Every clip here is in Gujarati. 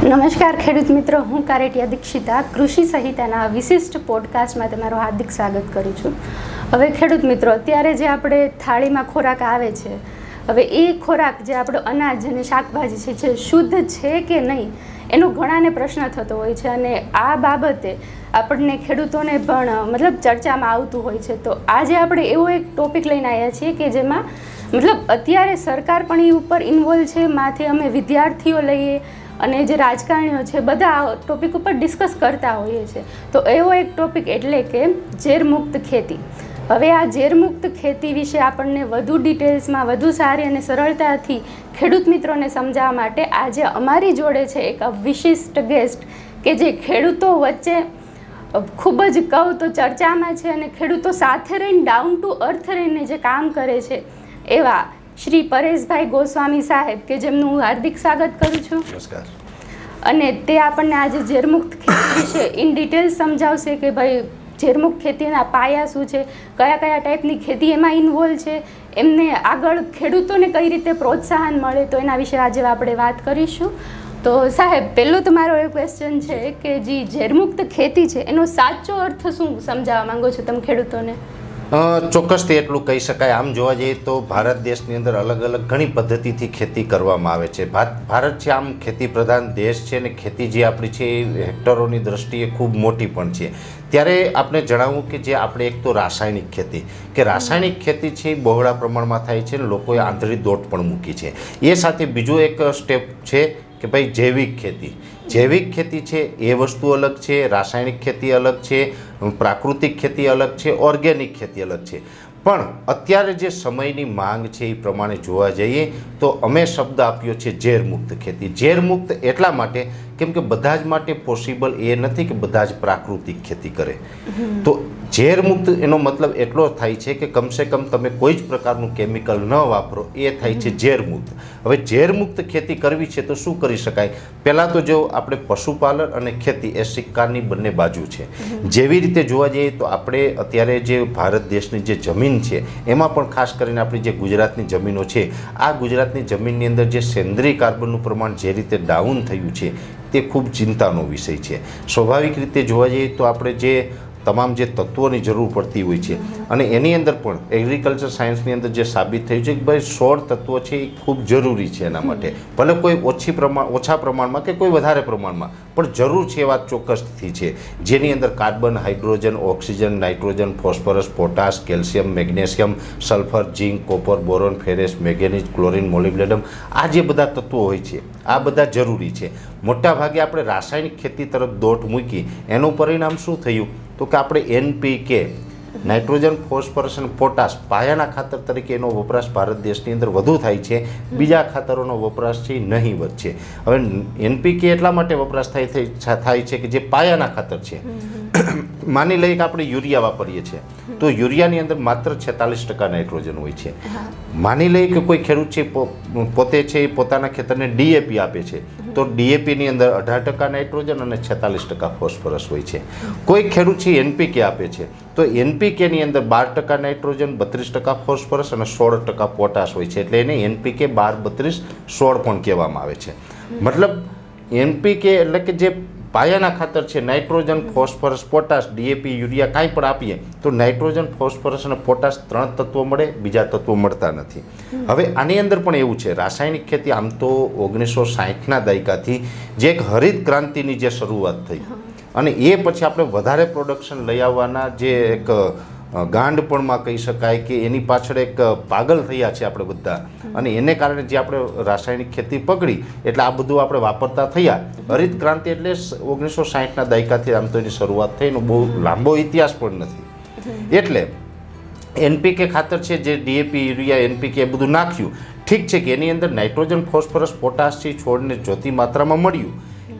નમસ્કાર, ખેડૂત મિત્રો. હું કારેટિયા દીક્ષિતા કૃષિ સહિતાના વિશિષ્ટ પોડકાસ્ટમાં તમારું હાર્દિક સ્વાગત કરું છું. હવે ખેડૂત મિત્રો, અત્યારે જે આપણે થાળીમાં ખોરાક આવે છે, હવે એ ખોરાક જે આપણો અનાજ અને શાકભાજી છે, જે શુદ્ધ છે કે નહીં, એનો ઘણાને પ્રશ્ન થતો હોય છે અને આ બાબતે આપણને ખેડૂતોને પણ, મતલબ ચર્ચામાં આવતું હોય છે. તો આજે આપણે એવો એક ટોપિક લઈને આવ્યા છીએ કે જેમાં, મતલબ અત્યારે સરકાર પણ એ ઉપર ઇન્વોલ્વ છે, માથે અમે વિદ્યાર્થીઓ લઈએ અને જે રાજકારણીઓ છે, બધા ટોપિક ઉપર ડિસ્કસ કરતા હોઈએ છીએ તો એવો એક ટોપિક એટલે કે ઝેરમુક્ત ખેતી. હવે આ ઝેરમુક્ત ખેતી વિશે આપણને વધુ ડિટેલ્સમાં વધુ સારી અને સરળતાથી ખેડૂત મિત્રોને સમજાવવા માટે આજે અમારી જોડે છે એક વિશિષ્ટ ગેસ્ટ કે જે ખેડૂતો વચ્ચે ખૂબ જ કહું તો ચર્ચામાં છે અને ખેડૂતો સાથે રહીને ડાઉન ટુ અર્થ રહીને જે કામ કરે છે એવા શ્રી પરેશભાઈ ગોસ્વામી સાહેબ કે જેમનું હું હાર્દિક સ્વાગત કરું છું. નમસ્કાર. અને તે આપણને આજે ઝેરમુક્ત ખેતી વિશે ઇન ડિટેલ સમજાવશે કે ભાઈ ઝેરમુક્ત ખેતીના પાયા શું છે કયા કયા ટાઈપની ખેતી એમાં ઇન્વોલ્વ છે એમને આગળ ખેડૂતોને કઈ રીતે પ્રોત્સાહન મળે તો એના વિશે આજે આપણે વાત કરીશું. તો સાહેબ પહેલો તમારો એ ક્વેશ્ચન છે કે જે ઝેરમુક્ત ખેતી છે એનો સાચો અર્થ શું સમજાવવા માંગો છો તમે ખેડૂતોને? ચોક્કસથી એટલું કહી શકાય. આમ જોવા જઈએ તો ભારત દેશની અંદર અલગ અલગ ઘણી પદ્ધતિથી ખેતી કરવામાં આવે છે. ભારત છે આમ ખેતી પ્રધાન દેશ છે અને ખેતી જે આપણી છે એ હેક્ટરોની દ્રષ્ટિએ ખૂબ મોટી પણ છે. ત્યારે આપણે જણાવવું કે જે આપણે એક તો રાસાયણિક ખેતી, કે રાસાયણિક ખેતી છે એ બહોળા પ્રમાણમાં થાય છે અને લોકોએ આંધળી દોટ પણ મૂકી છે. એ સાથે બીજો એક સ્ટેપ છે કે ભાઈ જૈવિક ખેતી. જૈવિક ખેતી છે, એ વસ્તુ અલગ છે, રાસાયણિક ખેતી અલગ છે, પ્રાકૃતિક ખેતી અલગ છે, ઓર્ગેનિક ખેતી અલગ છે. પણ અત્યારે જે સમયની માંગ છે એ પ્રમાણે જોવા જઈએ તો અમે શબ્દ આપ્યો છે ઝેરમુક્ત ખેતી. ઝેરમુક્ત એટલા માટે કેમ કે બધા જ માટે પોસિબલ એ નથી કે બધા જ પ્રાકૃતિક ખેતી કરે. તો ઝેરમુક્ત એનો મતલબ એટલો થાય છે કે કમસે કમ તમે કોઈ જ પ્રકારનું કેમિકલ ન વાપરો, એ થાય છે ઝેરમુક્ત હવે ઝેરમુક્ત ખેતી કરવી છે તો શું કરી શકાય? પહેલાં તો જો આપણે પશુપાલન અને ખેતી એ સિક્કાની બંને બાજુ છે. જેવી રીતે જોવા જઈએ તો આપણે અત્યારે જે ભારત દેશની જે જમીન છે, એમાં પણ ખાસ કરીને આપણી જે ગુજરાતની જમીનો છે, આ ગુજરાતની જમીનની અંદર જે સેન્દ્રીય કાર્બનનું પ્રમાણ જે રીતે ડાઉન થયું છે તે ખૂબ ચિંતાનો વિષય છે. સ્વાભાવિક રીતે જોવા જઈએ તો આપણે જે તમામ જે તત્વોની જરૂર પડતી હોય છે અને એની અંદર પણ એગ્રીકલ્ચર સાયન્સની અંદર જે સાબિત થયું છે કે ભાઈ સોળ તત્વો છે એ ખૂબ જરૂરી છે એના માટે. ભલે કોઈ ઓછી પ્રમાણ ઓછા પ્રમાણમાં કે કોઈ વધારે પ્રમાણમાં પણ જરૂર છે એ વાત ચોક્કસથી છે. જેની અંદર carbon, hydrogen, oxygen, nitrogen, phosphorus, potash, calcium, magnesium, sulphur, zinc, copper, boron, ferrous, manganese, chlorine molybdenum આ જે બધા તત્વો હોય છે, આ બધા જરૂરી છે. મોટાભાગે આપણે રાસાયણિક ખેતી તરફ દોટ મૂકી એનું પરિણામ શું થયું? તો કે આપણે એનપીકે નાઇટ્રોજન, ફોસ્ફરસ અને પોટાશ પાયાના ખાતર તરીકે એનો વપરાશ ભારત દેશની અંદર વધુ થાય છે. બીજા ખાતરોનો વપરાશ છે વધશે હવે એનપીકે એટલા માટે વપરાશ થાય થાય છે કે જે પાયાના ખાતર છે. માની લઈએ કે આપણે યુરિયા વાપરીએ છીએ. તો યુરિયાની અંદર માત્ર છેતાલીસ ટકા નાઇટ્રોજન હોય છે. માની લઈએ કે કોઈ ખેડૂત છે પોતે છે એ પોતાના ખેતરને ડીએપી આપે છે. તો ડીએપીની અંદર અઢાર ટકા નાઇટ્રોજન અને છેતાલીસ ટકા ફોસ્ફરસ હોય છે. કોઈ ખેડૂત છે એનપીકે આપે છે. તો એનપીકેની અંદર બાર ટકા નાઇટ્રોજન બત્રીસ ટકા ફોસ્ફરસ અને સોળ ટકા પોટાશ હોય છે. એટલે એને એનપીકે બાર બત્રીસ સોળ પણ કહેવામાં આવે છે. મતલબ એનપીકે એટલે કે જે પાયાના ખાતર છે nitrogen phosphorus potash DAP urea કાંઈ પણ આપીએ તો નાઇટ્રોજન ફોસ્ફરસ અને પોટાશ ત્રણ તત્વો મળે બીજા તત્વો મળતા નથી. હવે આની અંદર પણ એવું છે રાસાયણિક ખેતી આમ તો ઓગણીસો સાહીઠના દાયકાથી જે એક હરિત ક્રાંતિની જે શરૂઆત થઈ. અને એ પછી આપણે વધારે પ્રોડક્શન લઈ આવવાના જે એક અ, ગાંડપણમાં કહી શકાય કે એની પાછળ એક પાગલ થયા છે આપણે બધા. અને એને કારણે જે આપણે રાસાયણિક ખેતી પકડી એટલે આ બધું આપણે વાપરતા થયા. હરિત ક્રાંતિ એટલે ઓગણીસો સાહીઠના દાયકાથી આમ તો એની શરૂઆત થઈ એનો બહુ લાંબો ઇતિહાસ પણ નથી. એટલે એનપીકે ખાતર છે જે ડીએપી યુરિયા એનપીકે એ બધું નાખ્યું. ઠીક છે કે એની અંદર નાઇટ્રોજન ફોસ્ફરસ પોટાશથી છોડને જોતી માત્રામાં મળ્યું.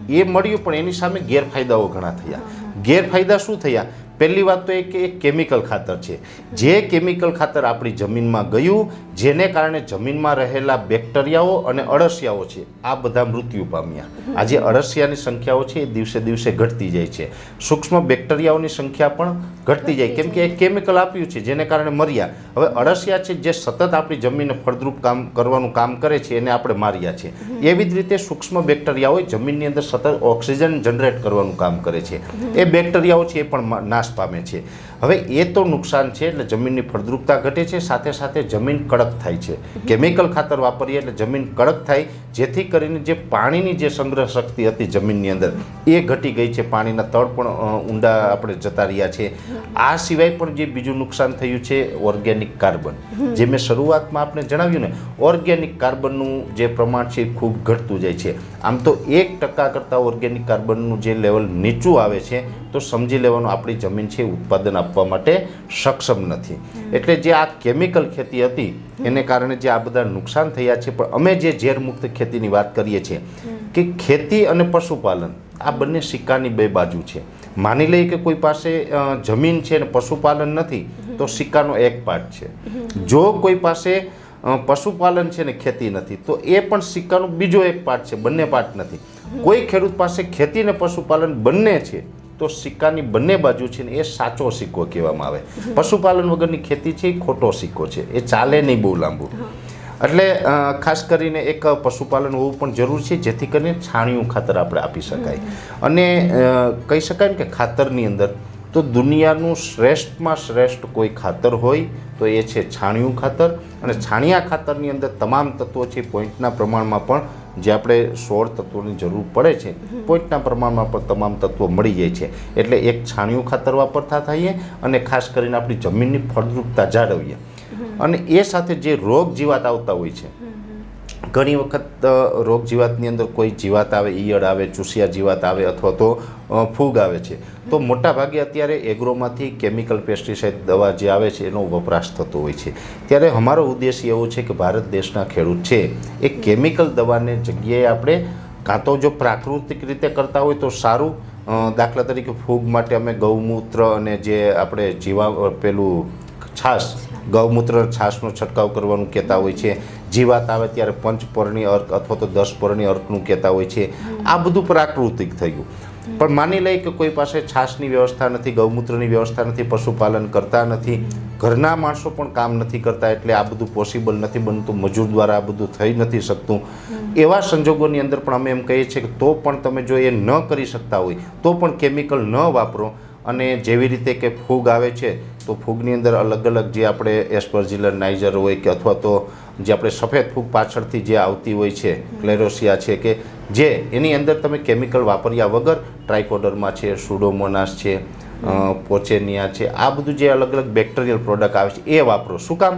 એ મળ્યું પણ એની સામે ગેરફાયદાઓ ઘણા થયા. ગેરફાયદા શું થયા? પહેલી વાત તો એ કે એક કેમિકલ ખાતર છે. જે કેમિકલ ખાતર આપણી જમીનમાં ગયું, જેને કારણે જમીનમાં રહેલા બેક્ટેરિયાઓ અને અળસિયાઓ છે, આ બધા મૃત્યુ પામ્યા. આજે અળસિયાની સંખ્યાઓ છે, એ દિવસે દિવસે ઘટતી જાય છે. સૂક્ષ્મ બેક્ટેરિયાઓની સંખ્યા પણ ઘટતી જાય. કેમ કે એ કેમિકલ આપ્યું છે, જેને કારણે મર્યા. હવે અળસિયા છે, જે સતત આપણી જમીનને ફળદ્રુપ કામ કરવાનું કામ કરે છે, એને આપણે માર્યા છે. એવી જ રીતે સૂક્ષ્મ બેક્ટેરિયાઓ જમીનની અંદર સતત ઓક્સિજન જનરેટ કરવાનું કામ કરે છે. એ બેક્ટેરિયાઓ છે એ પણ મ- નાશ પામે છે. હવે એ તો નુકસાન છે એટલે જમીનની ફળદ્રુપતા ઘટે છે, સાથે સાથે જમીન કડક થાય છે. કેમિકલ ખાતર વાપરીએ એટલે જમીન કડક થાય, જેથી કરીને જે પાણીની જે સંગ્રહ શક્તિ હતી જમીનની અંદર, એ ઘટી ગઈ છે. પાણીના તળ પણ ઊંડા આપણે જતા રહ્યા છે. આ સિવાય પણ જે બીજું નુકસાન થયું છે, ઓર્ગેનિક કાર્બન. જે મેં શરૂઆતમાં આપણે જણાવ્યું ને, ઓર્ગેનિક કાર્બનનું જે પ્રમાણ છે એ ખૂબ ઘટતું જાય છે. આમ તો એક ટકા કરતાં ઓર્ગેનિક કાર્બનનું જે લેવલ નીચું આવે છે તો સમજી લેવાનું આપણી જમીન છે ઉત્પાદન આપવા માટે સક્ષમ નથી. એટલે જે આ કેમિકલ ખેતી હતી, એને કારણે જે આ બધા નુકસાન થયા છે, પણ અમે જે ઝેરમુક્ત ખેતીની વાત કરીએ છીએ કે ખેતી અને પશુપાલન, આ બંને સિક્કાની બે બાજુ છે. માની લઈએ કે કોઈ પાસે જમીન છે ને પશુપાલન નથી, તો સિક્કાનો એક પાર્ટ છે. જો કોઈ પાસે પશુપાલન છે ને ખેતી નથી, તો એ પણ સિક્કાનો બીજો એક પાર્ટ છે, બંને પાર્ટ નથી. કોઈ ખેડૂત પાસે ખેતી ને પશુપાલન બંને છે તો સિક્કાની બંને બાજુ છે ને એ સાચો સિક્કો કહેવામાં આવે. પશુપાલન વગરની ખેતી છે એ ખોટો સિક્કો છે. એ ચાલે નહીં બહુ લાંબુ. એટલે ખાસ કરીને એક પશુપાલન હોવું પણ જરૂર છે જેથી કરીને છાણિયું ખાતર આપણે આપી શકાય. અને કહી શકાય ને કે ખાતરની અંદર તો દુનિયાનું શ્રેષ્ઠમાં શ્રેષ્ઠ કોઈ ખાતર હોય તો એ છે છાણિયું ખાતર. અને છાણિયા ખાતરની અંદર તમામ તત્વો છે પોઈન્ટના પ્રમાણમાં પણ જે આપણે સોળ તત્વોની જરૂર પડે છે પોઈન્ટના પ્રમાણમાં પણ તમામ તત્વો મળી જાય છે. એટલે એક છાણિયું ખાતર વાપરતા થઈએ અને ખાસ કરીને આપણી જમીનની ફળદ્રુપતા જાળવીએ. અને એ સાથે જે રોગ જીવાત આવતા હોય છે ઘણી વખત રોગ જીવાતની અંદર કોઈ જીવાત આવે ઈયળ આવે ચૂસિયા જીવાત આવે અથવા તો ફૂગ આવે છે. તો મોટા ભાગે અત્યારે એગ્રોમાંથી કેમિકલ પેસ્ટિસાઇડ દવા જે આવે છે, એનો વપરાશ થતો હોય છે. ત્યારે અમારો ઉદ્દેશ એવો છે કે ભારત દેશના ખેડૂત છે, એ કેમિકલ દવાને જગ્યાએ આપણે કાં તો જો પ્રાકૃતિક રીતે કરતા હોય તો સારું. દાખલા તરીકે ફૂગ માટે અમે ગૌમૂત્ર અને જે આપણે જીવા પેલું છાશ, ગૌમૂત્ર છાશનો છંટકાવ કરવાનું કહેતા હોય છે. જીવાત આવે ત્યારે પંચપર્ણી અર્ક અથવા તો દસ પર્ણી અર્કનું કહેતા હોય છે. આ બધું પ્રાકૃતિક થયું. પણ માની લઈએ કે કોઈ પાસે છાશની વ્યવસ્થા નથી ગૌમૂત્રની વ્યવસ્થા નથી પશુપાલન કરતા નથી ઘરના માણસો પણ કામ નથી કરતા એટલે આ બધું પોસિબલ નથી બનતું મજૂર દ્વારા આ બધું થઈ નથી શકતું. એવા સંજોગોની અંદર પણ અમે એમ કહીએ છીએ કે તો પણ તમે જો એ ન કરી શકતા હોય તો પણ કેમિકલ ન વાપરો અને જેવી રીતે કે ફૂગ આવે છે, તો ફૂગની અંદર અલગ અલગ જે આપણે એસ્પર્જિલર નાઇઝર હોય કે અથવા તો જે આપણે સફેદ ફૂગ પાછળથી જે આવતી હોય છે, ક્લેરોસિયા છે કે જે એની અંદર તમે કેમિકલ વાપર્યા વગર ટ્રાઇકોડરમાં છે, સુડોમોનાસ છે પોચેનિયા છે, આ બધું જે અલગ અલગ બેક્ટેરિયલ પ્રોડક્ટ આવે છે, એ વાપરો. શું કામ?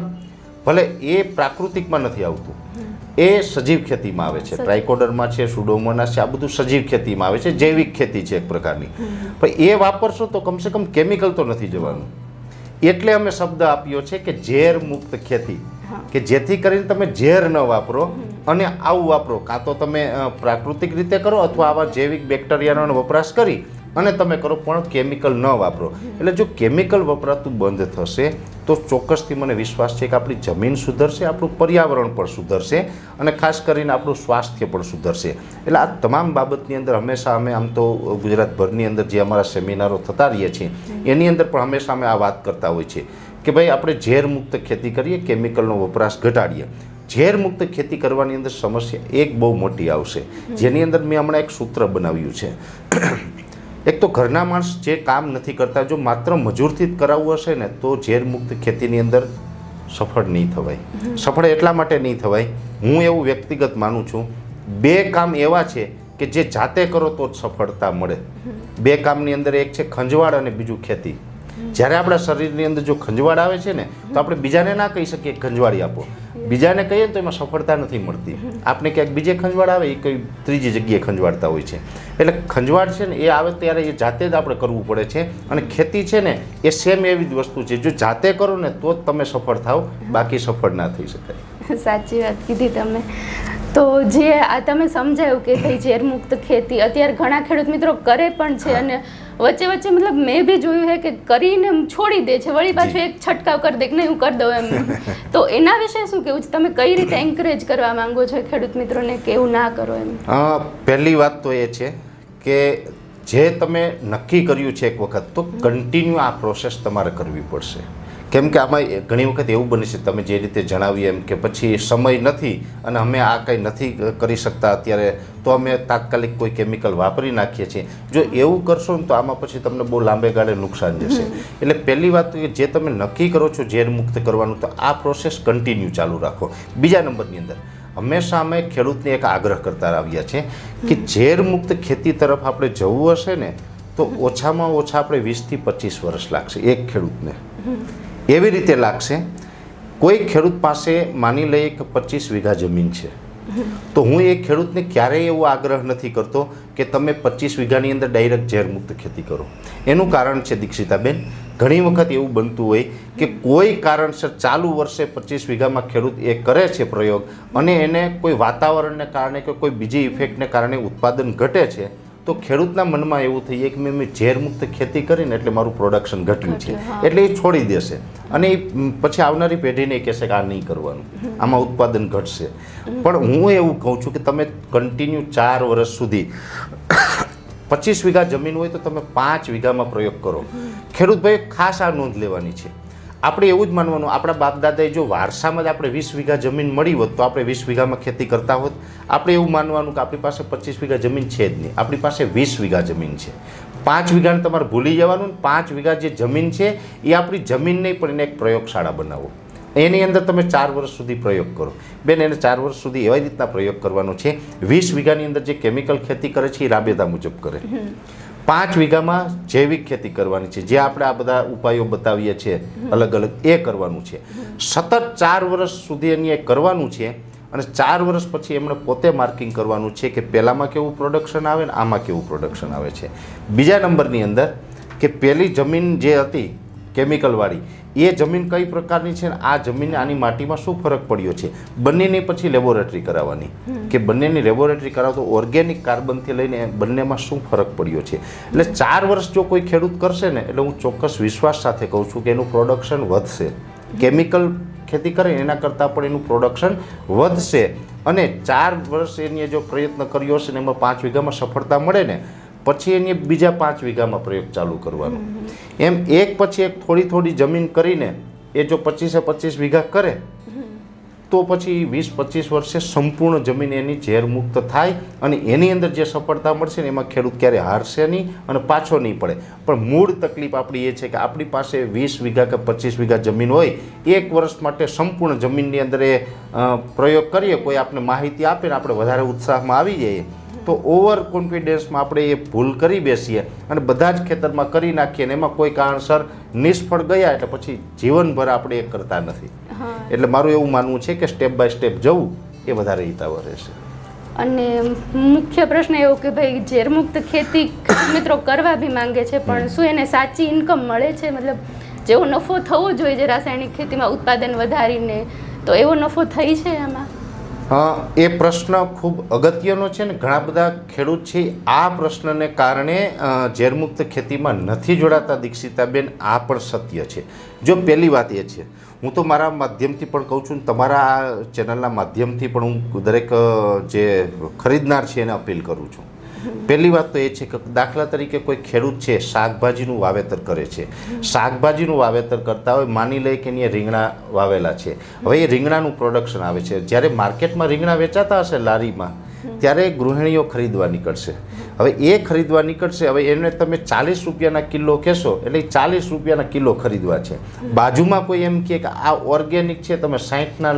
ભલે એ પ્રાકૃતિકમાં નથી આવતું એ સજીવ ખેતીમાં આવે છે. ટ્રાઇકોડરમાં છે સુડોમોનાસ છે આ બધું સજીવ ખેતીમાં આવે છે જૈવિક ખેતી છે એક પ્રકારની. પણ એ વાપરશો તો કમસે કમ કેમિકલ તો નથી જવાનું. એટલે અમે શબ્દ આપ્યો છે કે ઝેર મુક્ત ખેતી. કે જેથી કરીને તમે ઝેર ન વાપરો અને આવું વાપરો. કાં તો તમે પ્રાકૃતિક રીતે કરો અથવા આવા જૈવિક બેક્ટેરિયાનો વપરાશ કરી અને તમે કરો પણ કેમિકલ ન વાપરો. એટલે જો કેમિકલ વપરાતું બંધ થશે તો ચોક્કસથી મને વિશ્વાસ છે કે આપણી જમીન સુધરશે આપણું પર્યાવરણ પણ સુધરશે અને ખાસ કરીને આપણું સ્વાસ્થ્ય પણ સુધરશે. એટલે આ તમામ બાબતની અંદર હંમેશા અમે આમ તો ગુજરાતભરની અંદર જે અમારા સેમિનારો થતા રહીએ છીએ એની અંદર પણ હંમેશા અમે આ વાત કરતા હોઈએ છીએ કે ભાઈ આપણે ઝેરમુક્ત ખેતી કરીએ કેમિકલનો વપરાશ ઘટાડીએ. ઝેરમુક્ત ખેતી કરવાની અંદર સમસ્યા એક બહુ મોટી આવશે. જેની અંદર મેં હમણાં એક સૂત્ર બનાવ્યું છે. એક તો ઘરના માણસ જે કામ નથી કરતા જો માત્ર મજૂરથી જ કરાવવું હશે ને તો ઝેરમુક્ત ખેતીની અંદર સફળ નહીં થવાય. સફળ એટલા માટે નહીં થવાય. હું એવું વ્યક્તિગત માનું છું બે કામ એવા છે કે જે જાતે કરો તો જ સફળતા મળે. બે કામની અંદર એક છે ખંજવાળ અને બીજું ખેતી. જ્યારે આપણા શરીરની અંદર જો ખંજવાળ આવે છે ને તો આપણે બીજાને ના કહી શકીએ ખંજવાળી આપો. બીજાને કહીએ ને તો એમાં સફળતા નથી મળતી. આપણે ક્યાંક બીજે ખંજવાળ આવે એ કોઈ ત્રીજી જગ્યાએ ખંજવાળતા હોય છે. એટલે ખંજવાળ છે ને એ આવે ત્યારે એ જાતે જ આપણે કરવું પડે છે. અને ખેતી છે ને એ સેમ એવી જ વસ્તુ છે. જો જાતે કરો ને તો જ તમે સફળ થાવ. બાકી સફળ ના થઈ શકાય. સાચી વાત કીધી તમે. તો જે આ તમે સમજાયું કે ભાઈ ઝેરમુક્ત ખેતી અત્યારે ઘણા ખેડૂત મિત્રો કરે પણ છે અને વચ્ચે વચ્ચે મતલબ મેં બી જોયું છે કે કરીને છોડી દે છે. વળી પાછું એક છંટકાવ કરી દે કે નહીં હું કરી દઉં એમ. તો એના વિશે શું કેવું છે? તમે કઈ રીતે એન્કરેજ કરવા માંગો છો ખેડૂત મિત્રોને કે એવું ના કરો એમ? પહેલી વાત તો એ છે કે જે તમે નક્કી કર્યું છે એક વખત તો કન્ટિન્યુ આ પ્રોસેસ તમારે કરવી પડશે. કેમ કે આમાં ઘણી વખત એવું બને છે તમે જે રીતે જણાવ્યું એમ કે પછી સમય નથી અને અમે આ કંઈ નથી કરી શકતા અત્યારે તો અમે તાત્કાલિક કોઈ કેમિકલ વાપરી નાખીએ છીએ. જો એવું કરશો ને તો આમાં પછી તમને બહુ લાંબે ગાળે નુકસાન જશે. એટલે પહેલી વાત તો કે જે તમે નક્કી કરો છો ઝેર મુક્ત કરવાનું તો આ પ્રોસેસ કન્ટિન્યુ ચાલુ રાખો. બીજા નંબરની અંદર હંમેશા અમે ખેડૂતને એક આગ્રહ કરતા આવ્યા છે કે ઝેર મુક્ત ખેતી તરફ આપણે જવું હશે ને તો ઓછામાં ઓછા આપણે વીસથી પચીસ વર્ષ લાગશે એક ખેડૂતને. એવી રીતે લાગશે, કોઈ ખેડૂત પાસે માની લઈએ કે પચીસ વીઘા જમીન છે. તો હું એ ખેડૂતને ક્યારેય એવો આગ્રહ નથી કરતો કે તમે પચીસ વીઘાની અંદર ડાયરેક્ટ ઝેર મુક્ત ખેતી કરો. એનું કારણ છે દીક્ષિતાબેન, ઘણી વખત એવું બનતું હોય કે કોઈ કારણસર ચાલુ વર્ષે પચીસ વીઘામાં ખેડૂત એ કરે છે પ્રયોગ અને એને કોઈ વાતાવરણને કારણે કે કોઈ બીજી ઇફેક્ટને કારણે ઉત્પાદન ઘટે છે તો ખેડૂતના મનમાં એવું થઈ જાય કે મેં મેં ઝેરમુક્ત ખેતી કરીને એટલે મારું પ્રોડક્શન ઘટ્યું છે. એટલે એ છોડી દેશે. અને એ પછી આવનારી પેઢીને એ કહેશે કે આ નહીં કરવાનું. આમાં ઉત્પાદન ઘટશે. પણ હું એવું કહું છું કે તમે કન્ટિન્યુ ચાર વર્ષ સુધી પચીસ વીઘા જમીન હોય તો તમે પાંચ વીઘામાં પ્રયોગ કરો. ખેડૂત ભાઈ ખાસ આ નોંધ લેવાની છે. આપણે એવું જ માનવાનું, આપણા બાપ દાદાએ જો વારસામાં જ આપણે વીસ વીઘા જમીન મળી હોત તો આપણે વીસ વીઘામાં ખેતી કરતા હોત. આપણે એવું માનવાનું કે આપણી પાસે પચીસ વીઘા જમીન છે જ નહીં. આપણી પાસે વીસ વીઘા જમીન છે. પાંચ વીઘાને તમારે ભૂલી જવાનું પાંચ વીઘા જે જમીન છે એ આપણી જમીન નહીં, પણ એને એક પ્રયોગશાળા બનાવો. એની અંદર તમે ચાર વર્ષ સુધી પ્રયોગ કરો. બેન, એને ચાર વર્ષ સુધી એવા રીતના પ્રયોગ કરવાનો છે. વીસ વીઘાની અંદર જે કેમિકલ ખેતી કરે છે એ રાબેતા મુજબ કરે. પાંચ વીઘામાં જૈવિક ખેતી કરવાની છે. જે આપણે આ બધા ઉપાયો બતાવીએ છીએ, અલગ અલગ એ કરવાનું છે. સતત ચાર વર્ષ સુધી એની કરવાનું છે અને ચાર વર્ષ પછી એમણે પોતે માર્કિંગ કરવાનું છે કે પહેલામાં કેવું પ્રોડક્શન આવે ને આમાં કેવું પ્રોડક્શન આવે છે. બીજા નંબરની અંદર કે પહેલી જમીન જે હતી કેમિકલવાળી એ જમીન કઈ પ્રકારની છે ને આ જમીન આની માટીમાં શું ફરક પડ્યો છે? બંનેની પછી લેબોરેટરી કરાવવાની. કે બંનેની લેબોરેટરી કરાવતો ઓર્ગેનિક કાર્બનથી લઈને બંનેમાં શું ફરક પડ્યો છે? એટલે ચાર વર્ષ જો કોઈ ખેડૂત કરશે ને એટલે હું ચોક્કસ વિશ્વાસ સાથે કહું છું કે એનું પ્રોડક્શન વધશે. કેમિકલ ખેતી કરે એના કરતાં પણ એનું પ્રોડક્શન વધશે. અને ચાર વર્ષ એની જો પ્રયત્ન કર્યો હશે ને એમાં પાંચ વીઘામાં સફળતા મળે ને પછી એની બીજા પાંચ વીઘામાં પ્રયોગ ચાલુ કરવાનો. એમ એક પછી એક થોડી થોડી જમીન કરીને એ જો પચીસે પચીસ વીઘા કરે, તો પછી વીસ પચીસ વર્ષે સંપૂર્ણ જમીન એની ઝેર મુક્ત થાય અને એની અંદર જે સફળતા મળશે ને એમાં ખેડૂત ક્યારે હારશે નહીં અને પાછો નહીં પડે. પણ મૂળ તકલીફ આપણી એ છે કે આપણી પાસે વીસ વીઘા કે પચીસ વીઘા જમીન હોય, એક વર્ષ માટે સંપૂર્ણ જમીનની અંદર એ પ્રયોગ કરીએ, કોઈ આપણે માહિતી આપે ને આપણે વધારે ઉત્સાહમાં આવી જઈએ. તો ઓવર કોન્ફિડન્સમાં આપણે એ ભૂલ કરી બેસીએ અને બધા જ ખેતરમાં કરી નાખીએ અને એમાં કોઈ કારણસર નિષ્ફળ ગયા એટલે પછી જીવનભર આપણે એ કરતા નથી. એટલે મારું એવું માનવું છે કે સ્ટેપ બાય સ્ટેપ જવું એ વધારે હિતાવહ રહેશે. અને મુખ્ય પ્રશ્ન એવો કે ભાઈ ઝેરમુક્ત ખેતી મિત્રો કરવા બી માંગે છે પણ શું એને સાચી ઇન્કમ મળે છે? મતલબ જેવો નફો થવો જોઈએ જે રાસાયણિક ખેતીમાં ઉત્પાદન વધારીને તો એવો નફો થઈ છે આમાં? એ પ્રશ્ન ખૂબ અગત્યનો છે ને ઘણા બધા ખેડૂત છે આ પ્રશ્નને કારણે ઝેરમુક્ત ખેતીમાં નથી જોડાતા દીક્ષિતાબેન, આ પણ સત્ય છે. જો પહેલી વાત એ છે, હું તો મારા માધ્યમથી પણ કહું છું તમારા આ ચેનલના માધ્યમથી પણ હું દરેક જે ખરીદનાર છે એને અપીલ કરું છું. પહેલી વાત તો એ છે કે દાખલા તરીકે કોઈ ખેડૂત છે, શાકભાજીનું વાવેતર કરે છે. શાકભાજીનું વાવેતર કરતા હોય, માની લઈ કે એની રીંગણા વાવેલા છે. હવે એ રીંગણાનું પ્રોડક્શન આવે છે. જ્યારે માર્કેટમાં રીંગણા વેચાતા હશે લારીમાં, ત્યારે ગૃહિણીઓ ખરીદવા નીકળશે. હવે એ ખરીદવા નીકળશે, હવે એને તમે ચાલીસ રૂપિયાના કિલો કહેશો, એટલે ચાલીસ રૂપિયાના કિલો ખરીદવા છે. બાજુમાં કોઈ એમ કહે કે આ ઓર્ગેનિક છે, તમે સાહીઠના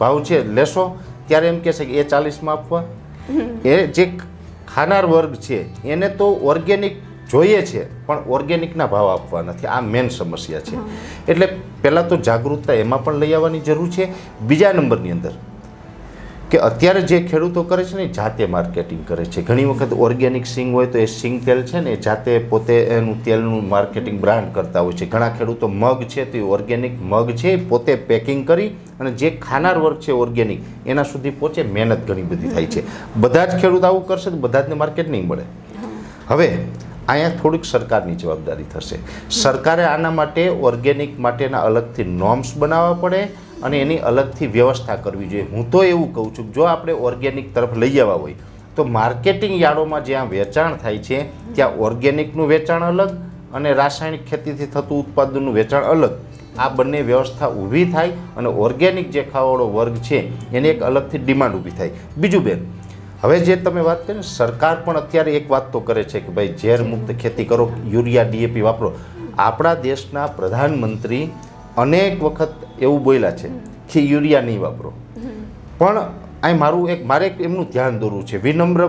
ભાવ છે, લેશો, ત્યારે એમ કહેશે કે એ ચાલીસમાં આપવા. એ જે ખાનાર વર્ગ છે એને તો ઓર્ગેનિક જોઈએ છે પણ ઓર્ગેનિકના ભાવ આપવા નથી. આ મેન સમસ્યા છે. એટલે પહેલાં તો જાગૃતતા એમાં પણ લઈ આવવાની જરૂર છે. બીજા નંબરની અંદર કે અત્યારે જે ખેડૂતો કરે છે ને જાતે માર્કેટિંગ કરે છે. ઘણી વખત ઓર્ગેનિક સિંગ હોય તો એ સિંગ તેલ છે ને જાતે પોતે એનું તેલનું માર્કેટિંગ બ્રાન્ડ કરતા હોય છે. ઘણા ખેડૂતો મગ છે તો એ ઓર્ગેનિક મગ છે પોતે પેકિંગ કરી અને જે ખાનાર વર્ગ છે ઓર્ગેનિક એના સુધી પહોંચે. મહેનત ઘણી બધી થાય છે. બધા જ ખેડૂત આવું કરશે તો બધા જને માર્કેટ નહીં મળે. હવે અહીંયા થોડીક સરકારની જવાબદારી થશે. સરકારે આના માટે ઓર્ગેનિક માટેના અલગથી નોર્મ્સ બનાવવા પડે. અને એની અલગથી વ્યવસ્થા કરવી જોઈએ. હું તો એવું કહું છું જો આપણે ઓર્ગેનિક તરફ લઈ જવા હોય, તો માર્કેટિંગ યાર્ડોમાં જ્યાં વેચાણ થાય છે, ત્યાં ઓર્ગેનિકનું વેચાણ અલગ અને રાસાયણિક ખેતીથી થતું ઉત્પાદનનું વેચાણ અલગ. આ બંને વ્યવસ્થા ઊભી થાય અને ઓર્ગેનિક જે ખાવાવાળો વર્ગ છે, એની એક અલગથી ડિમાન્ડ ઊભી થાય. બીજું બેન, હવે જે તમે વાત કરી સરકાર પણ અત્યારે એક વાત તો કરે છે કે ભાઈ, ઝેર મુક્ત ખેતી કરો, યુરિયા, ડીએપી વાપરો. આપણા દેશના પ્રધાનમંત્રી અનેક વખત એવું બોલ્યા છે કે યુરિયા નહીં વાપરો. પણ આ મારું એક મારે એમનું ધ્યાન દોરવું છે. વિનમ્ર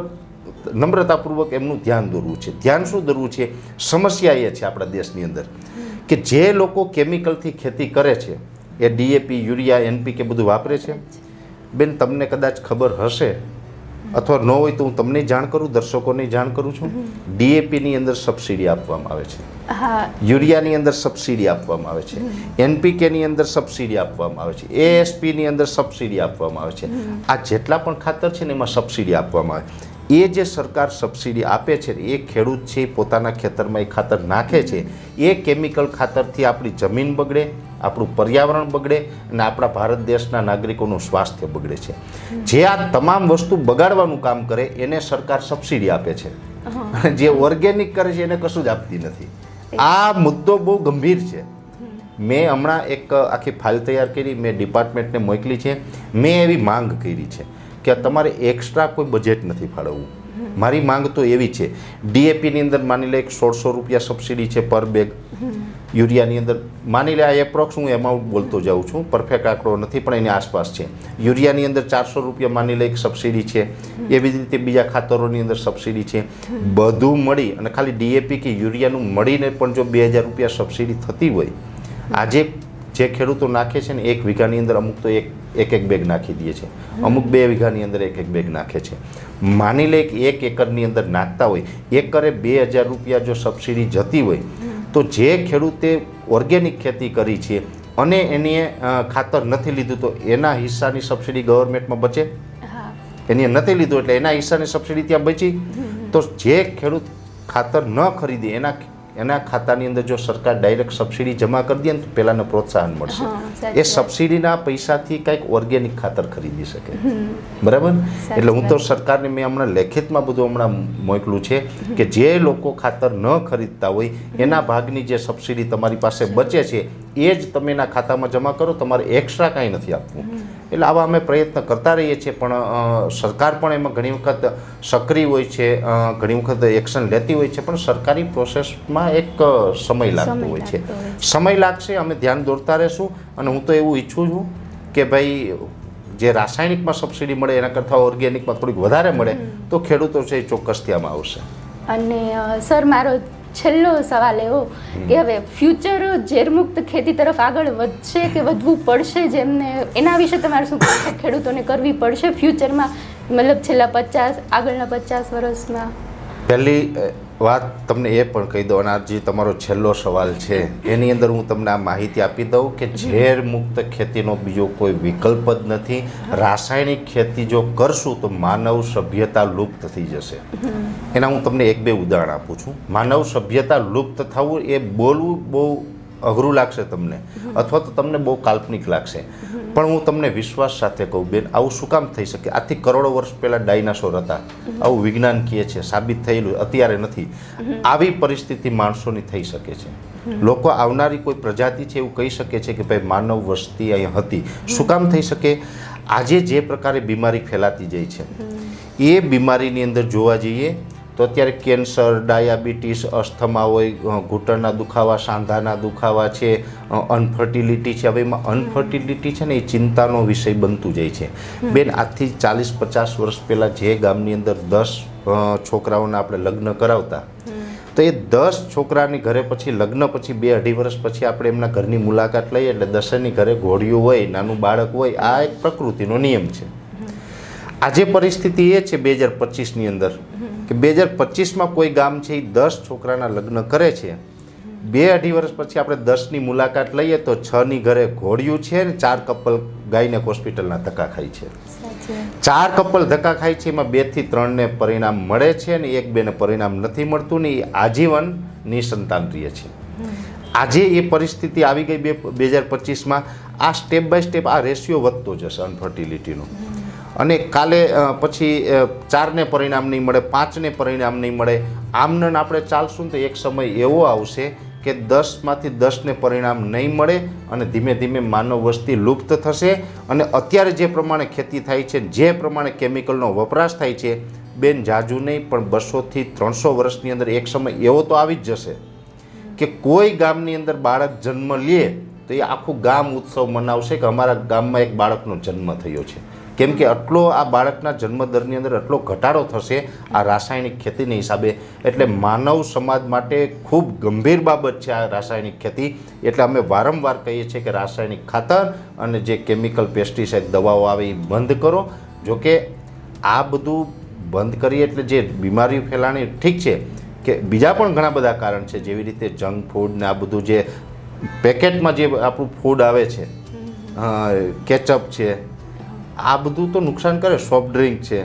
નમ્રતાપૂર્વક એમનું ધ્યાન દોરવું છે. ધ્યાન શું દોરવું છે? સમસ્યા એ છે આપણા દેશની અંદર કે જે લોકો કેમિકલથી ખેતી કરે છે એ ડીએપી યુરિયા એનપી કે બધું વાપરે છે. બેન તમને કદાચ ખબર હશે અથવા ન હોય તો હું તમને જાણ કરું દર્શકોને જાણ કરું છું. ડીએપીની અંદર સબસિડી આપવામાં આવે છે. હા. યુરિયાની અંદર સબસિડી આપવામાં આવે છે. એનપીકેની અંદર સબસિડી આપવામાં આવે છે. એએસપીની અંદર સબસિડી આપવામાં આવે છે. આ જેટલા પણ ખાતર છે ને એમાં સબસિડી આપવામાં આવે. એ જે સરકાર સબસિડી આપે છે એ ખેડૂત છે પોતાના ખેતરમાં એ ખાતર નાખે છે એ કેમિકલ ખાતરથી આપણી જમીન બગડે આપણું પર્યાવરણ બગડે અને આપણા ભારત દેશના નાગરિકોનું સ્વાસ્થ્ય બગડે છે. જે આ તમામ વસ્તુ બગાડવાનું કામ કરે એને સરકાર સબસિડી આપે છે. જે ઓર્ગેનિક કરે છે એને કશું જ આપતી નથી. આ મુદ્દો બહુ ગંભીર છે. મેં હમણાં એક આખી ફાઇલ તૈયાર કરી મેં ડિપાર્ટમેન્ટને મોકલી છે. મેં એવી માંગ કરી છે કે તમારે એક્સ્ટ્રા કોઈ બજેટ નથી ફાળવવું. મારી માંગ તો એવી છે. ડીએપીની અંદર માની લે એક સોળસો રૂપિયા સબસિડી છે પર બેગ યુરિયાની અંદર માની લે આ એપ્રોક્સ હું એમાઉન્ટ બોલતો જાઉં છું પરફેક્ટ આંકડો નથી, પણ એની આસપાસ છે. યુરિયાની અંદર ચારસો રૂપિયા માની લે એક સબસિડી છે. એવી જ રીતે બીજા ખાતરોની અંદર સબસિડી છે. બધું મળી અને ખાલી ડીએપી કે યુરિયાનું મળીને પણ જો બે હજાર રૂપિયા સબસિડી થતી હોય, આજે જે ખેડૂતો નાખે છે ને એક વીઘાની અંદર અમુક તો એક એક એક બેગ નાખી દે છે. અમુક બે વીઘાની અંદર એક એક બેગ નાખે છે. માની લે કે એક એકરની અંદર નાખતા હોય એકરે બે હજાર રૂપિયા જો સબસિડી જતી હોય તો જે ખેડૂતે ઓર્ગેનિક ખેતી કરી છે અને એની ખાતર નથી લીધું તો એના હિસ્સાની સબસિડી ગવર્મેન્ટમાં બચે? એની નથી લીધું એટલે એના હિસ્સાની સબસિડી ત્યાં બચી? તો જે ખેડૂત ખાતર ન ખરીદે એના એના ખાતાની અંદર જો સરકાર ડાયરેક્ટ સબસિડી જમા કરી દે ને તો પહેલાંને પ્રોત્સાહન મળશે. એ સબસિડીના પૈસાથી કંઈક ઓર્ગેનિક ખાતર ખરીદી શકે. બરાબર? એટલે હું તો સરકારને મેં હમણાં લેખિતમાં બધું હમણાં મોકલું છે કે જે લોકો ખાતર ન ખરીદતા હોય એના ભાગની જે સબસિડી તમારી પાસે બચે છે એ જ તમે એના ખાતામાં જમા કરો તમારે એક્સ્ટ્રા કાંઈ નથી આપવું. એટલે આવા અમે પ્રયત્ન કરતા રહીએ છીએ પણ સરકાર પણ એમાં ઘણી વખત સક્રિય હોય છે ઘણી વખત એક્શન લેતી હોય છે પણ સરકારી પ્રોસેસમાં એક સમય લાગતો હોય છે. સમય લાગશે અમે ધ્યાન દોરતા રહેશું અને હું તો એવું ઈચ્છું છું કે ભાઈ જે રાસાયણિકમાં સબસિડી મળે એના કરતાં ઓર્ગેનિકમાં થોડીક વધારે મળે તો ખેડૂતો છે એ ચોક્કસથી આમાં આવશે. અને સર મારો છેલ્લો સવાલ એવો કે હવે ફ્યુચર ઝેરમુક્ત ખેતી તરફ આગળ વધશે કે વધવું પડશે જેમને એના વિશે તમારે શું કહેવું છે? ખેડૂતોને કરવી પડશે ફ્યુચરમાં મતલબ છેલ્લા પચાસ આગળના પચાસ વર્ષમાં? પહેલી વાત તમને એ પણ કહી દઉં અને આ જે તમારો છેલ્લો સવાલ છે. એની અંદર હું તમને આ માહિતી આપી દઉં કે ઝેર મુક્ત ખેતીનો બીજો કોઈ વિકલ્પ જ નથી. રાસાયણિક ખેતી જો કરશું તો માનવ સભ્યતા લુપ્ત થઈ જશે. એના હું તમને એક બે ઉદાહરણ આપું છું. માનવ સભ્યતા લુપ્ત થવું એ બોલવું બહુ અઘરું લાગશે તમને. અથવા તો તમને બહુ કાલ્પનિક લાગશે. પણ હું તમને વિશ્વાસ સાથે કહું, બેન, આવું શું કામ થઈ શકે? આથી કરોડો વર્ષ પહેલાં ડાયનાસોર હતા. આવું વિજ્ઞાન કહે છે, સાબિત થયેલું અત્યારે નથી. આવી પરિસ્થિતિ માણસોની થઈ શકે છે. લોકો આવનારી કોઈ પ્રજાતિ છે એવું કહી શકે છે કે ભાઈ માનવ વસ્તી અહીં હતી. શું કામ થઈ શકે? આજે જે પ્રકારે બીમારી ફેલાતી જાય છે. એ બીમારીની અંદર જોવા જઈએ તો અત્યારે કેન્સર ડાયાબિટીસ અસ્થમા હોય ઘૂંટણના દુખાવા સાંધાના દુખાવા છે અનફર્ટિલિટી છે. હવે એમાં અનફર્ટિલિટી છે ને એ ચિંતાનો વિષય બનતું જાય છે. બેન આજથી ચાલીસ પચાસ વર્ષ પહેલાં જે ગામની અંદર દસ છોકરાઓને આપણે લગ્ન કરાવતા તો એ દસ છોકરાની ઘરે પછી લગ્ન પછી બે અઢી વર્ષ પછી આપણે એમના ઘરની મુલાકાત લઈએ એટલે દસેની ઘરે ઘોડિયું હોય નાનું બાળક હોય આ એક પ્રકૃતિનો નિયમ છે. આજે પરિસ્થિતિ એ છે બે હજાર પચીસની અંદર. કે બે હજાર પચીસમાં કોઈ ગામ છે એ દસ છોકરાના લગ્ન કરે છે. બે અઢી વર્ષ પછી આપણે દસની મુલાકાત લઈએ તો છની ઘરે ઘોડિયું છે ને ચાર કપલ ગાયનેક હોસ્પિટલના ધક્કા ખાય છે. ચાર કપલ ધક્કા ખાય છે એમાં બેથી ત્રણને પરિણામ મળે છે ને એક બેને પરિણામ નથી મળતું ને એ આજીવન નિસંતાન રહે છે. આજે એ પરિસ્થિતિ આવી ગઈ બે બે હજાર પચીસમાં. આ સ્ટેપ બાય સ્ટેપ આ રેશિયો વધતો જશે અનફર્ટિલિટીનો અને કાલે પછી ચારને પરિણામ નહીં મળે, પાંચને પરિણામ નહીં મળે. આમને આપણે ચાલશું તો એક સમય એવો આવશે કે દસમાંથી દસને પરિણામ નહીં મળે અને ધીમે ધીમે માનવ વસ્તી લુપ્ત થશે. અને અત્યારે જે પ્રમાણે ખેતી થાય છે, જે પ્રમાણે કેમિકલનો વપરાશ થાય છે, બેન જાજુ નહીં, પણ બસોથી ત્રણસો વર્ષની અંદર એક સમય એવો તો આવી જ જશે કે કોઈ ગામની અંદર બાળક જન્મ લે તો એ આખું ગામ ઉત્સવ મનાવશે કે અમારા ગામમાં એક બાળકનો જન્મ થયો છે. કેમ કે આટલો આ બાળકના જન્મદરની અંદર આટલો ઘટાડો થશે આ રાસાયણિક ખેતીના હિસાબે. એટલે માનવ સમાજ માટે ખૂબ ગંભીર બાબત છે આ રાસાયણિક ખેતી. એટલે અમે વારંવાર કહીએ છીએ કે રાસાયણિક ખાતર અને જે કેમિકલ પેસ્ટિસાઇડ દવાઓ આવે એ બંધ કરો. જોકે આ બધું બંધ કરીએ એટલે જે બીમારી ફેલાણી ઠીક છે કે બીજા પણ ઘણા બધા કારણ છે. જેવી રીતે જંક ફૂડ ને આ બધું જે પેકેટમાં જે આપણું ફૂડ આવે છે કેચઅપ છે આ બધું તો નુકસાન કરે સોફ્ટ ડ્રિંક છે.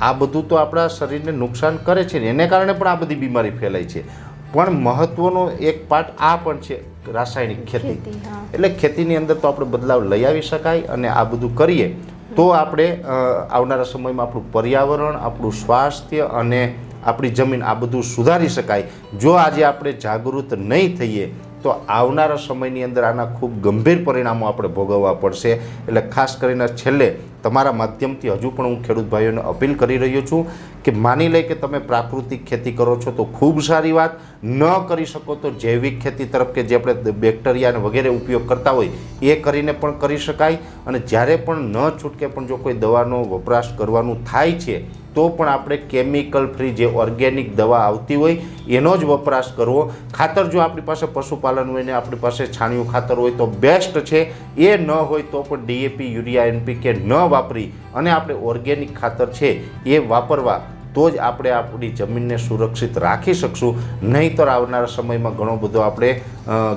આ બધું તો આપણા શરીરને નુકસાન કરે છે ને એને કારણે પણ આ બધી બીમારી ફેલાય છે. પણ મહત્વનો એક પાર્ટ આ પણ છે રાસાયણિક ખેતી. ખેતી એટલે ખેતીની અંદર તો આપણે બદલાવ લઈ આવી શકાય અને આ બધું કરીએ તો આપણે આવનારા સમયમાં આપણું પર્યાવરણ આપણું સ્વાસ્થ્ય અને આપણી જમીન આ બધું સુધારી શકાય. જો આજે આપણે જાગૃત નહીં થઈએ તો આવનારા સમયની અંદર આના ખૂબ ગંભીર પરિણામો આપણે ભોગવવા પડશે. એટલે ખાસ કરીને છેલ્લે તમારા માધ્યમથી હજુ પણ હું ખેડૂત ભાઈઓને અપીલ કરી રહ્યો છું કે માની લે કે તમે પ્રાકૃતિક ખેતી કરો છો તો ખૂબ સારી વાત. ન કરી શકો તો જૈવિક ખેતી તરફ કે જે આપણે બેક્ટેરિયાને વગેરે ઉપયોગ કરતા હોય એ કરીને પણ કરી શકાય. અને જ્યારે પણ ન છૂટકે પણ જો કોઈ દવાનો વપરાશ કરવાનું થાય છે, તો પણ આપણે કેમિકલ ફ્રી જે ઓર્ગેનિક દવા આવતી હોય એનો જ વપરાશ કરવો. ખાતર જો આપણી પાસે પશુપાલન હોય ને આપણી પાસે છાણિયું ખાતર હોય તો બેસ્ટ છે. એ ન હોય તો પણ ડીએપી, યુરિયા, એનપીકે ન વાપરી અને આપણે ઓર્ગેનિક ખાતર છે એ વાપરવા, તો જ આપણે આપણી જમીનને સુરક્ષિત રાખી શકશું. નહીંતર આવનારા સમયમાં ઘણો બધો આપણે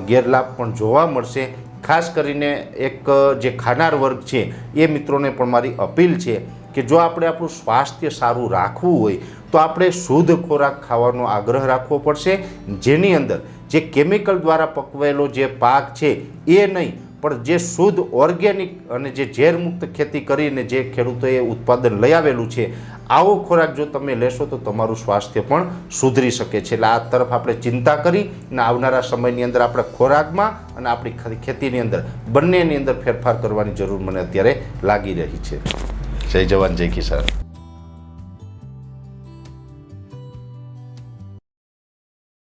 ગેરલાભ પણ જોવા મળશે. ખાસ કરીને એક જે ખાનાર વર્ગ છે, એ મિત્રોને પણ મારી અપીલ છે કે જો આપણે આપણું સ્વાસ્થ્ય સારું રાખવું હોય, તો આપણે શુદ્ધ ખોરાક ખાવાનો આગ્રહ રાખવો પડશે. જેની અંદર જે કેમિકલ દ્વારા પકવેલો જે પાક છે, એ નહીં પણ જે શુદ્ધ ઓર્ગેનિક અને જે ઝેરમુક્ત ખેતી કરીને જે ખેડૂતોએ ઉત્પાદન લઈ આવેલું છે, આવો ખોરાક જો તમે લેશો તો તમારું સ્વાસ્થ્ય પણ સુધરી શકે છે. એટલે આ તરફ આપણે ચિંતા કરી અને આવનારા સમયની અંદર આપણે ખોરાકમાં અને આપણી ખેતીની અંદર બંનેની અંદર ફેરફાર કરવાની જરૂર મને અત્યારે લાગી રહી છે. જય જવાન, જય કિસાન.